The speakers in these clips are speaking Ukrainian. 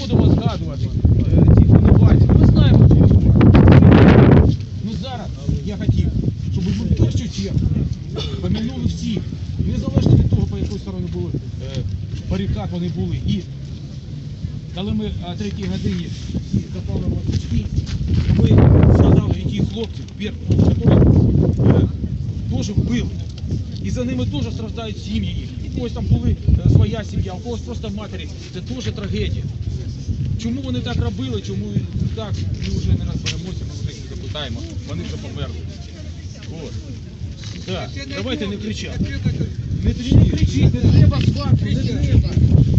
будемо згадувати е, ці винуватців. Ми знаємо, ці винуватці. Ну зараз я хотів, щоб ви в першу чергу помінули всіх, незалежно від того, по якої стороні були е, барикад вони були. І коли ми о третій годині всі запалили ми згадали, які хлопці, е, теж вбили. І за ними теж страждають сім'ї. І когось там були е, своя сім'я, у когось просто матері. Це теж трагедія. Чому вони так робили, чому так, ми вже не розберемося, ми вже їх запитаємо. Вони вже померли. От. Да. Давайте не кричати. Не, кричіть, не треба сварку, не треба.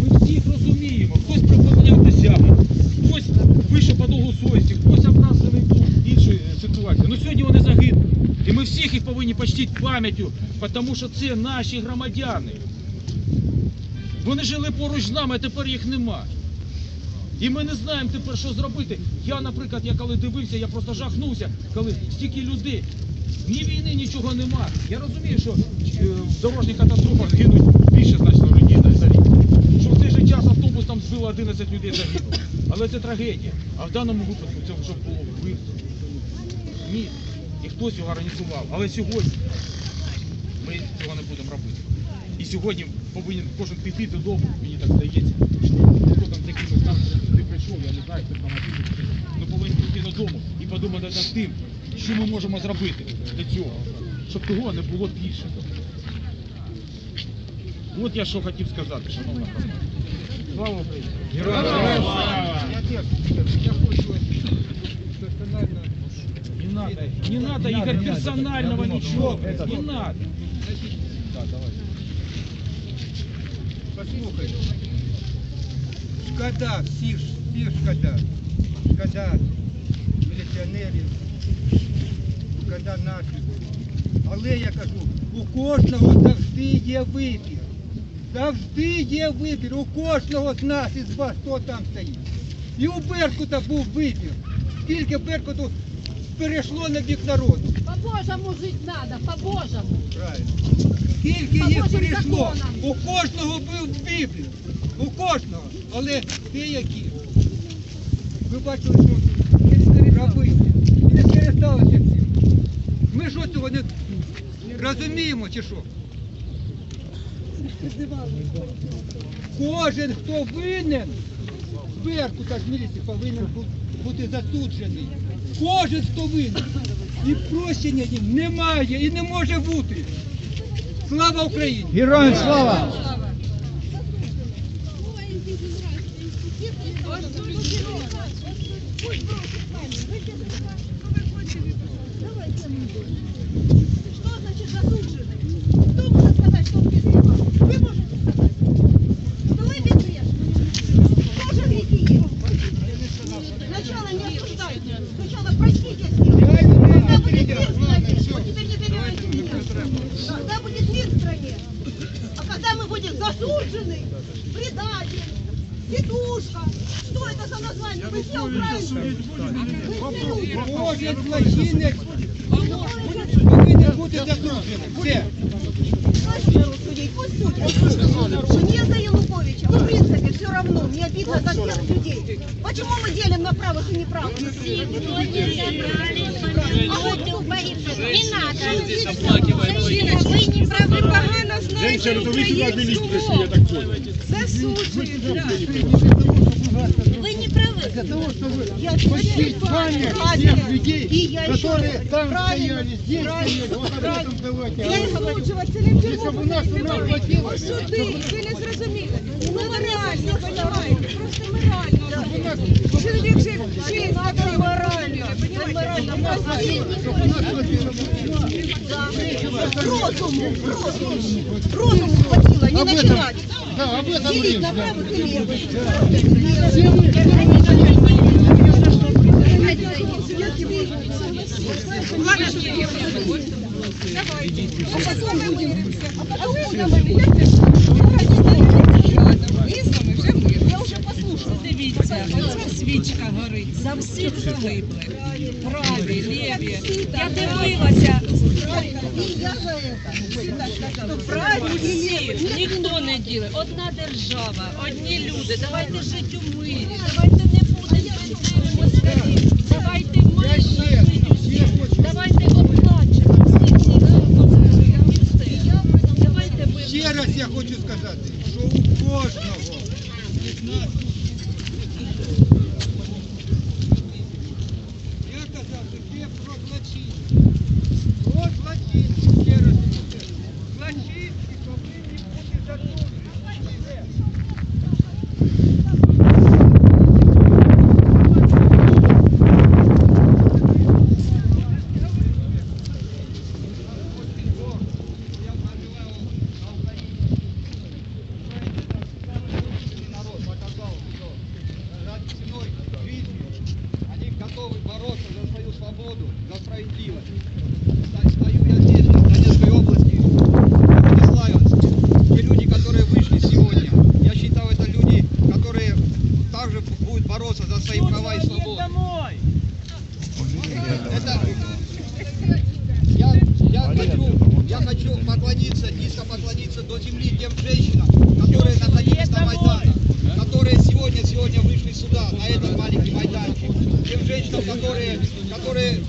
Ми всіх розуміємо. Хтось припиняв досягнення, хтось вийшов по довгу совісті, хтось образлений був іншою е, ситуацією. Ну сьогодні вони загинули. І ми всіх їх повинні почтити пам'яттю, тому що це наші громадяни. Вони жили поруч з нами, а тепер їх нема. І ми не знаємо тепер, що зробити. Я, наприклад, я коли дивився, я просто жахнувся, коли стільки людей. Ні війни, нічого нема. Я розумію, що е, в дорожніх катастрофах гинуть більше значно людей на зарі. Що в цей же час автобус там збило 11 людей загинуло. Але це трагедія. А в даному випадку це вже було вбивство. Ні. І хтось його організував. Але сьогодні ми цього не будемо робити. І сьогодні повинен кожен піти додому, мені так здається. що Хто там з якимось там не прийшов, я не знаю, хто там написано. Ну додому і подумати над тим, що ми можемо зробити для цього, щоб того не було більше. От я що хотів сказати, шановна громада. Слава Україні! Героям слава! Я хочу персонально. Не надо, не надо, Игорь, персонального ничего, не надо. Послухай. Шкода, всіх, всіх шкода. Шкода міліціонерів, шкода наших. Але я кажу, у кожного завжди є вибір. Завжди є вибір. У кожного з нас із вас, хто там стоїть. І у Беркута був вибір. Скільки Беркуту перейшло на бік народу. По-божому жить надо, по-божому. Правильно. Скільки По їх прийшло? У кожного був вибір. У кожного. Але деякі. Ви бачили, що робити. І не скористалися цим. Ми що цього не розуміємо чи що? Кожен, хто винен, зверху та з міліції повинен бути засуджений. Кожен, хто винен. І прощення їм немає і не може бути. Слава Україні! Героям слава! Что значит заслуженный? люди. Кожен злочинець повинен бути засуджений. Все. Пусть берут судей, пусть судят. Мне за Януковича, в принципе, все равно. Мне обидно за всех людей. Почему мы делим на правых и неправых? А вот кто погибших? Не надо. Женщина, вы не правы. погано знаете українську мову. Вы не правы. Для того, чтобы Я почтить память тех людей, И я еще которые там правильно, стояли, здесь стояли. Вот об этом давайте. Я говорить. говорю, И чтобы у нас ума хватило, Сюди, ви не зрозуміли. Ну, морально, розумієте? Просто морально. Чоловік жив честь, Розуму, розуму, розуму хватило, не начинать. Да, об этом Делить на правых и левых. А потом будем, а потом будем, а потом будем, Свічка горить за всіх загиблих. Праві, ліві. Я дивилася, я. Всі, ніхто не ділить. Одна держава, одні люди. Давайте жити у мирі. Давайте не будемо бензину москалів. Давайте мирно жити. Давайте оплачемо всі ці. Давайте Ще раз я хочу сказати, що у кожного із нас свободу, за справедливость. Стою я здесь, в Донецкой области, в Славянске. Те люди, которые вышли сегодня, я считаю, это люди, которые также будут бороться за свои права и свободы. Это, я, я, хочу, я хочу поклониться, низко поклониться до земли тем женщинам, которые находились на Майдане, которые сегодня, сегодня вышли сюда, на этот маленький. Тем женщинам, которые, которые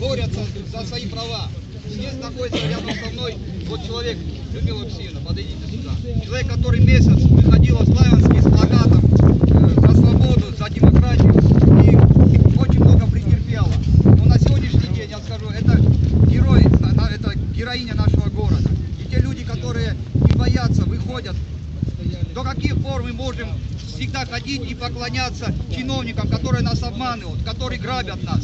борются за свои права. Здесь находится рядом со мной вот человек, Людмила Алексеевна, подойдите сюда. Человек, который месяц выходил в Славянске с плакатом э, за свободу, за демократию и очень много претерпела. Но на сегодняшний день, я скажу, это герой, а- а- это героиня нашего города. И те люди, которые не боятся, выходят. Каких пор мы можем всегда ходить и поклоняться чиновникам, которые нас обманывают, которые грабят нас?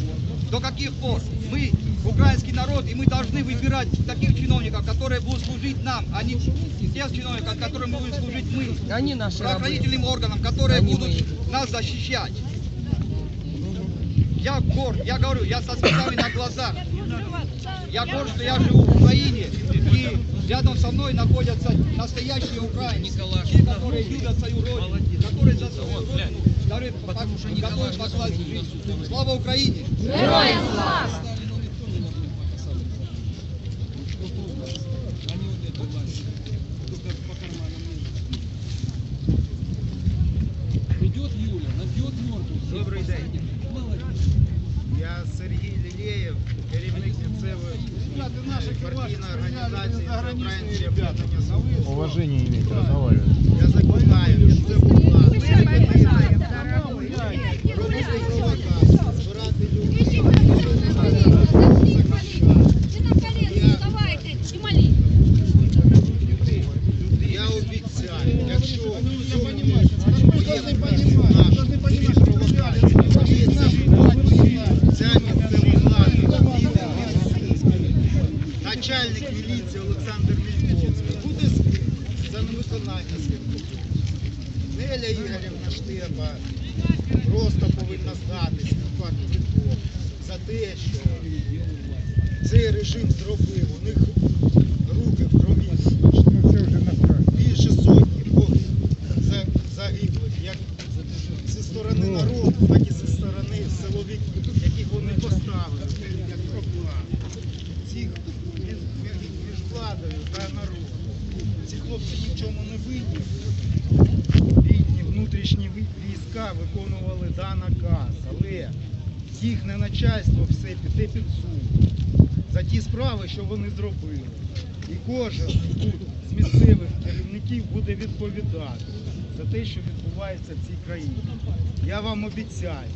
До каких пор? Мы украинский народ, и мы должны выбирать таких чиновников, которые будут служить нам, а не тех чиновников, которым будем служить мы. Они наши правоохранительным органам, которые Они будут нас защищать. Я горд, я говорю, я со слезами на глазах. Я горд, что я живу в Украине, и рядом со мной находятся настоящие украинцы, те, которые любят свою родину, которые за свою родину готовы готовы покласть жизнь. Слава Украине! Идет Уважение иметь, разговаривать. Я закликаю припинити робити провокації, збирати людей. Просто повинна здатися на факт за те, що цей режим зробив. У них руки в крові. Більше сотні за- загиблих, як зі сторони народу, так і зі сторони силовиків, яких вони поставили, як між, між- між владою та народом. Ці хлопці ні в чому не винні. Війська виконували дан наказ, але їхнє начальство все піде під суд за ті справи, що вони зробили. І кожен тут з місцевих керівників буде відповідати за те, що відбувається в цій країні. Я вам обіцяю.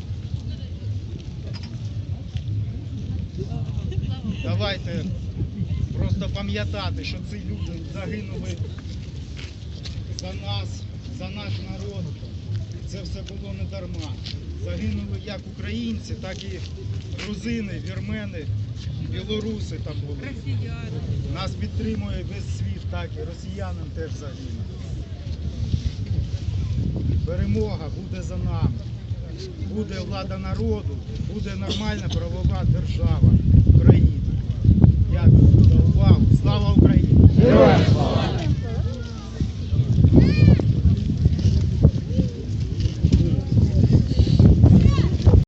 Давайте просто пам'ятати, що ці люди загинули за нас, за наш народ. Це все було не дарма. Загинули як українці, так і грузини, вірмени, білоруси там були. Нас підтримує весь світ, так і росіянам теж загинули. Перемога буде за нами. Буде влада народу, буде нормальна правова держава України. Дякую за увагу. Слава Україні! Героям слава!